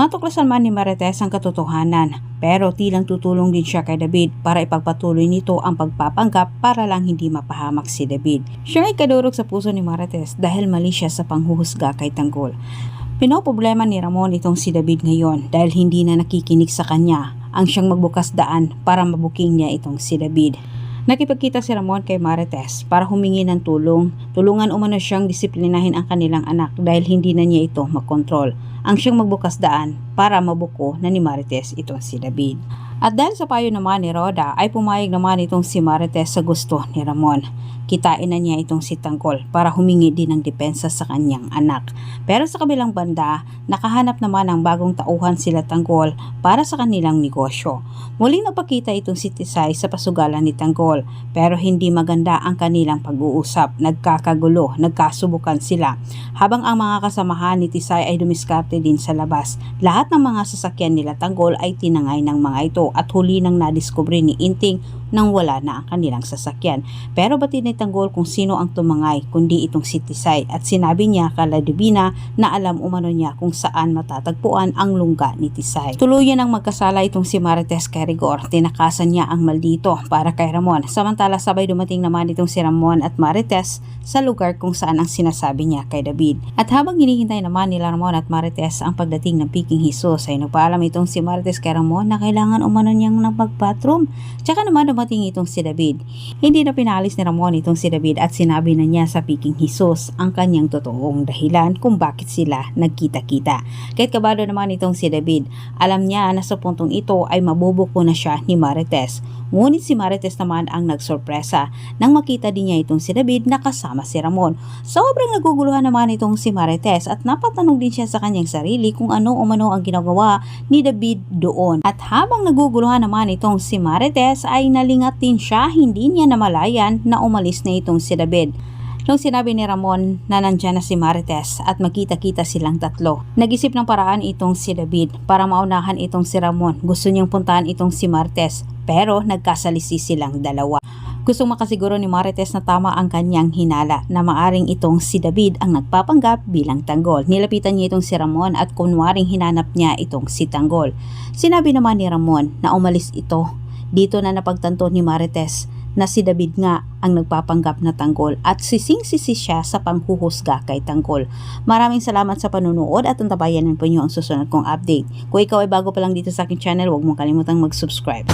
Matuklasan man ni Marites ang katotohanan pero tilang tutulong din siya kay David para ipagpatuloy nito ang pagpapanggap para lang hindi mapahamak si David. Siya ay kadurog sa puso ni Marites dahil mali siya sa panghuhusga kay Tanggol. Pinoproblema ni Ramon itong si David ngayon dahil hindi na nakikinig sa kanya ang siyang magbukas daan para mabuking niya itong si David. Nakipagkita si Ramon kay Marites para humingi ng tulong. Tulungan umano siyang disiplinahin ang kanilang anak dahil hindi na niya ito makontrol. Ang siyang magbukas daan para mabuko na ni Marites itong si David. At dahil sa payo naman ni Roda ay pumayag naman itong si Marites sa gusto ni Ramon. Kitain na niya itong si Tangkol para humingi din ng depensa sa kanyang anak. Pero sa kabilang banda, nakahanap naman ng bagong tauhan sila Tanggol para sa kanilang negosyo. Muling napakita itong si Tisay sa pasugalan ni Tanggol pero hindi maganda ang kanilang pag-uusap. Nagkakagulo, nagkasubukan sila. Habang ang mga kasamahan ni Tisay ay dumiskarte din sa labas, lahat ng mga sasakyan nila Tanggol ay tinangay ng mga ito at huli nang nadiskubre ni Inting nang wala na ang kanilang sasakyan. Pero batid ni Tanggol kung sino ang tumangay kundi itong Tisay at sinabi niya kala Divina na alam umano niya kung saan matatagpuan ang lungga ni Tisay. Tuluyan ang magkasala itong si Marites kay Rigor. Tinakasan niya ang maldito para kay Ramon. Samantala sabay dumating naman itong si Ramon at Marites sa lugar kung saan ang sinasabi niya kay David. At habang hinihintay naman nila Ramon at Marites ang pagdating ng Piking Jesus ay nagpaalam itong si Marites kay Ramon na kailangan umano niyang ng mag-bathroom. Tsaka naman dumating itong si David. Hindi na pinalis ni Ramon itong si David at sinabi na niya sa Piking Jesus ang kanyang totoong dahilan kung bakit sila nagkita-kita. Kahit kabado naman itong si David, alam niya na sa puntong ito ay mabubuko na siya ni Marites. Ngunit si Marites naman ang nagsorpresa nang makita din niya itong si David na kasama si Ramon. Sobrang naguguluhan naman itong si Marites at napatanong din siya sa kanyang sarili kung ano o mano ang ginagawa ni David doon. At habang naguguluhan naman itong si Marites ay nalingat din siya hindi niya namalayan na umalis na itong si David. Nung sinabi ni Ramon na nandyan na si Marites at magkita-kita silang tatlo, nag-isip ng paraan itong si David para maunahan itong si Ramon. Gusto niyang puntahan itong si Marites pero nagkasalisi silang dalawa. Gustong makasiguro ni Marites na tama ang kanyang hinala na maaring itong si David ang nagpapanggap bilang tanggol. Nilapitan niya itong si Ramon at kunwaring hinanap niya itong si tanggol. Sinabi naman ni Ramon na umalis ito. Dito na napagtanto ni Marites na si David nga ang nagpapanggap na tanggol at sising-sisi siya sa panghuhusga kay tanggol. Maraming salamat sa panunood at antabayanan po niyo ang susunod kong update. Kung ikaw ay bago pa lang dito sa aking channel, huwag mong kalimutang mag-subscribe.